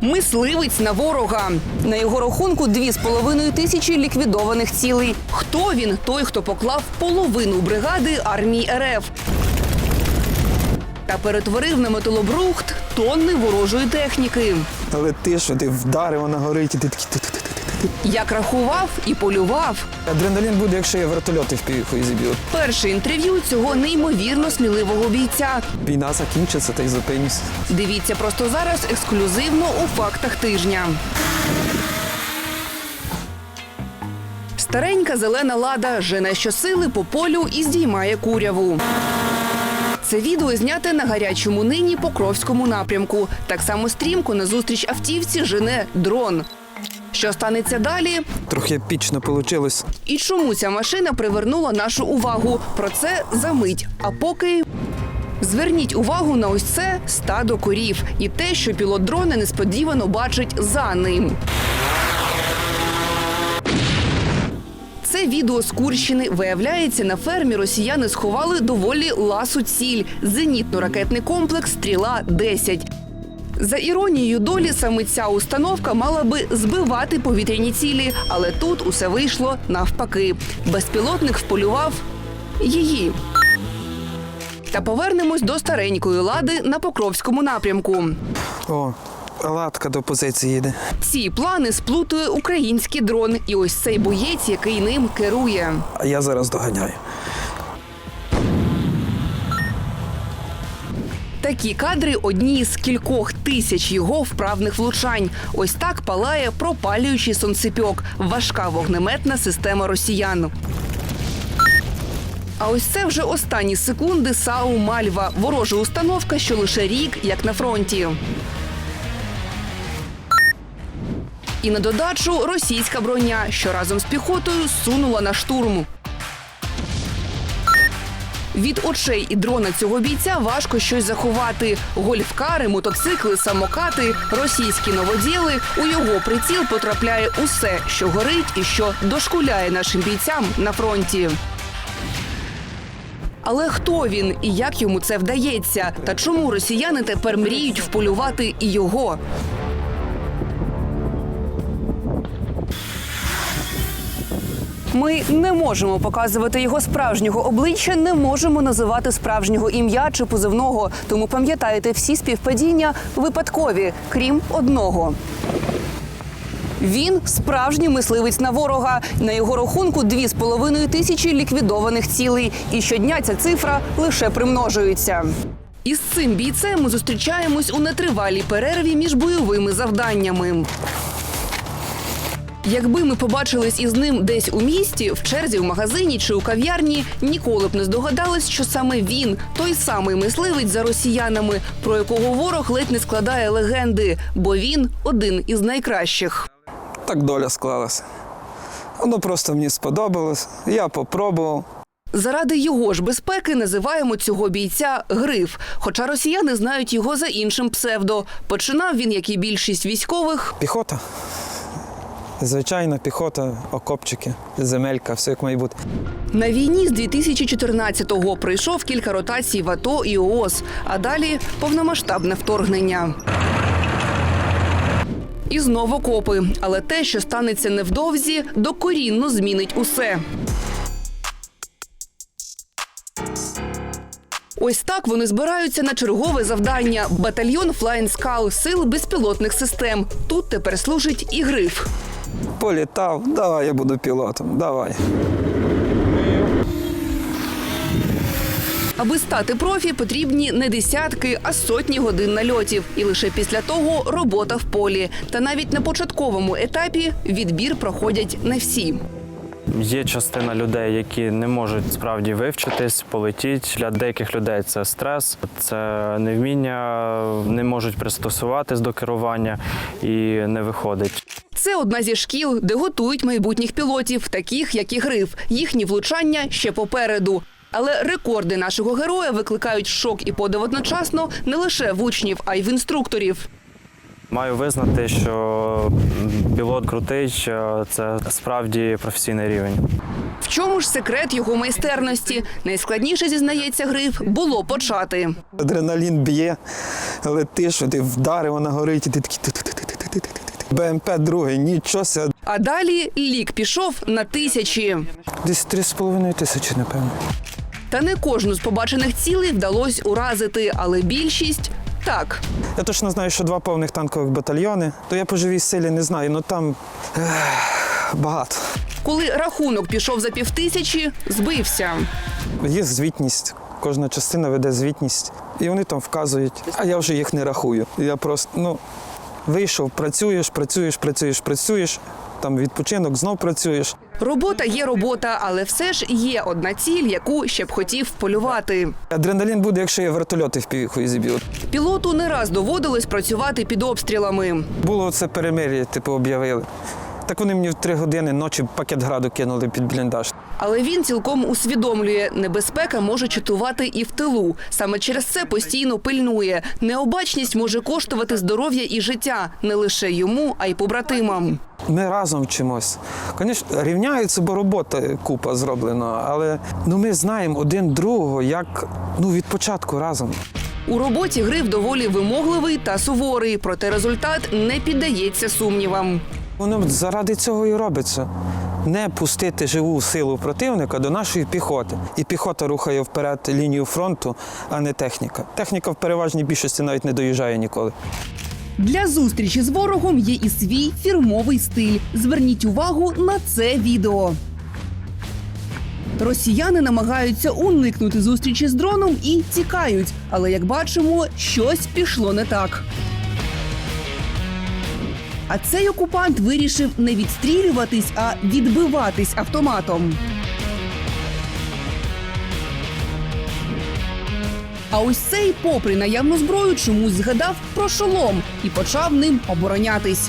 Мисливець на ворога. На його рахунку дві з половиною тисячі ліквідованих цілей. Хто він? Той, хто поклав половину бригади армії РФ. Та перетворив на металобрухт тонни ворожої техніки. Але ти що, ти вдарив, вона горить, і ти такий. Як рахував і полював. Адреналін буде, якщо я вертольоти в півіху зіб'ю. Перше інтерв'ю цього неймовірно сміливого бійця. Війна закінчиться, та й зупинюсь. Дивіться просто зараз ексклюзивно у фактах тижня. Старенька зелена лада жене щосили по полю і здіймає куряву. Це відео зняте на гарячому нині Покровському напрямку. Так само стрімко назустріч автівці жене дрон. Що станеться далі? Трохи епічно вийшло. І чому ця машина привернула нашу увагу? Про це за мить. А поки зверніть увагу на ось це стадо корів і те, що пілот дрона несподівано бачить за ним. Це відео з Курщини. Виявляється, на фермі росіяни сховали доволі ласу ціль зенітно-ракетний комплекс Стріла 10 за іронією долі, саме ця установка мала би збивати повітряні цілі, але тут усе вийшло навпаки. Безпілотник вполював її. Та повернемось до старенької лади на Покровському напрямку. О, палатка до позиції йде. Ці плани сплутує український дрон, і ось цей боєць, який ним керує. А я зараз доганяю. Такі кадри одні з кількох тисяч його вправних влучань. Ось так палає пропалюючий сонцепьок, важка вогнеметна система росіян. А ось це вже останні секунди САУ Мальва. Ворожа установка, що лише рік, як на фронті. І на додачу російська броня, що разом з піхотою сунула на штурм. Від очей і дрона цього бійця важко щось заховати. Гольфкари, мотоцикли, самокати, російські новоділи. У його приціл потрапляє усе, що горить і що дошкуляє нашим бійцям на фронті. Але хто він і як йому це вдається? Та чому росіяни тепер мріють вполювати і його? Ми не можемо показувати його справжнього обличчя, не можемо називати справжнього ім'я чи позивного. Тому пам'ятайте, всі співпадіння випадкові, крім одного. Він справжній мисливець на ворога. На його рахунку дві з половиною тисячі ліквідованих цілей. І щодня ця цифра лише примножується. Із цим бійцем ми зустрічаємось у нетривалій перерві між бойовими завданнями. Якби ми побачились із ним десь у місті, в черзі в магазині чи у кав'ярні, ніколи б не здогадались, що саме він той самий мисливець за росіянами, про якого ворог ледь не складає легенди, бо він один із найкращих. Так доля склалася. Воно просто мені сподобалось. Я попробував. Заради його ж безпеки називаємо цього бійця Гриф. Хоча росіяни знають його за іншим псевдо. Починав він, як і більшість військових, Піхота. Звичайна піхота, окопчики, земелька, все як має. На війні з 2014-го пройшов кілька ротацій в АТО і ООС, а далі повномасштабне вторгнення. І знову копи. Але те, що станеться невдовзі, докорінно змінить усе. Ось так вони збираються на чергове завдання. Батальйон Flying Skull сил безпілотних систем. Тут тепер служить і гриф. Політав, давай я буду пілотом, давай. Аби стати профі, потрібні не десятки, а сотні годин нальотів. І лише після того робота в полі. Та навіть на початковому етапі відбір проходять не всі. Є частина людей, які не можуть справді вивчитись, полетіти. Для деяких людей це стрес, це невміння, не можуть пристосуватись до керування і не виходить. Це одна зі шкіл, де готують майбутніх пілотів, таких як і гриф. Їхні влучання ще попереду. Але рекорди нашого героя викликають шок і подив одночасно не лише в учнів, а й в інструкторів. Маю визнати, що пілот крутий, що це справді професійний рівень. В чому ж секрет його майстерності? Найскладніше зізнається гриф було почати. Адреналін б'є, але ти що, ти вдарив, вона горить, і ти такий. БМП другий, нічого. А далі лік пішов на тисячі. Десь три з половиною тисячі, напевно. Та не кожну з побачених цілей вдалося уразити, але більшість так. Я точно знаю, що два повних танкових батальйони. То я по живій силі не знаю, ну там ех, багато. Коли рахунок пішов за півтисячі, збився. Є звітність. Кожна частина веде звітність. І вони там вказують, а я вже їх не рахую. Я просто ну, вийшов, працюєш, працюєш, працюєш, працюєш, там відпочинок, знов працюєш. Робота є робота, але все ж є одна ціль, яку ще б хотів полювати. Адреналін буде, якщо я вертольоти в півіху зіб'ю. Пілоту не раз доводилось працювати під обстрілами. Було це перемир'я, типу, об'явили. Так вони мені в три години ночі пакет граду кинули під бліндаж. Але він цілком усвідомлює, небезпека може чатувати і в тилу. Саме через це постійно пильнує. Необачність може коштувати здоров'я і життя не лише йому, а й побратимам. Ми разом вчимось. Звісно, рівняються, бо робота купа зроблена, але ну, ми знаємо один другого як ну, від початку разом. У роботі гриф доволі вимогливий та суворий, проте результат не піддається сумнівам. Воно заради цього і робиться. Не пустити живу силу противника до нашої піхоти. І піхота рухає вперед лінію фронту, а не техніка. Техніка в переважній більшості навіть не доїжджає ніколи. Для зустрічі з ворогом є і свій фірмовий стиль. Зверніть увагу на це відео. Росіяни намагаються уникнути зустрічі з дроном і тікають. Але як бачимо, щось пішло не так. А цей окупант вирішив не відстрілюватись, а відбиватись автоматом. А ось цей, попри наявну зброю, чомусь згадав про шолом і почав ним оборонятись.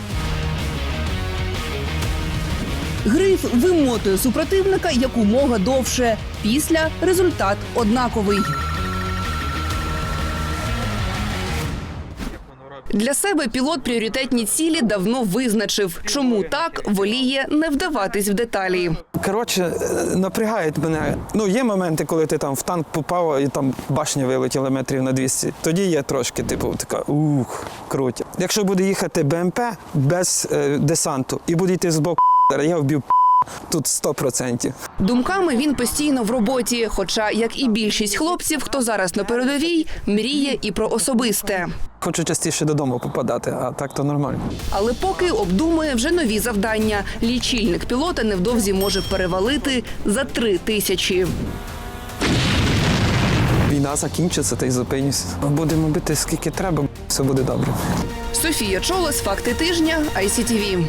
Гриф вимотує супротивника якомога довше. Після результат однаковий. Для себе пілот пріоритетні цілі давно визначив. Чому так воліє не вдаватись в деталі. Коротше, напрягають мене. Ну, є моменти, коли ти там в танк попав і там башня вилетіла метрів на 200. Тоді є трошки, типу, така ух, круто. Якщо буде їхати БМП без е, десанту і буде йти з боку, я вб'ю тут 100%. Думками він постійно в роботі. Хоча, як і більшість хлопців, хто зараз на передовій, мріє і про особисте. Хочу частіше додому попадати, а так то нормально. Але поки обдумує вже нові завдання. Лічильник пілота невдовзі може перевалити за три тисячі. Війна закінчиться та й зупинюся. Будемо бити скільки треба, все буде добре. Софія Чолос, факти тижня, ICTV.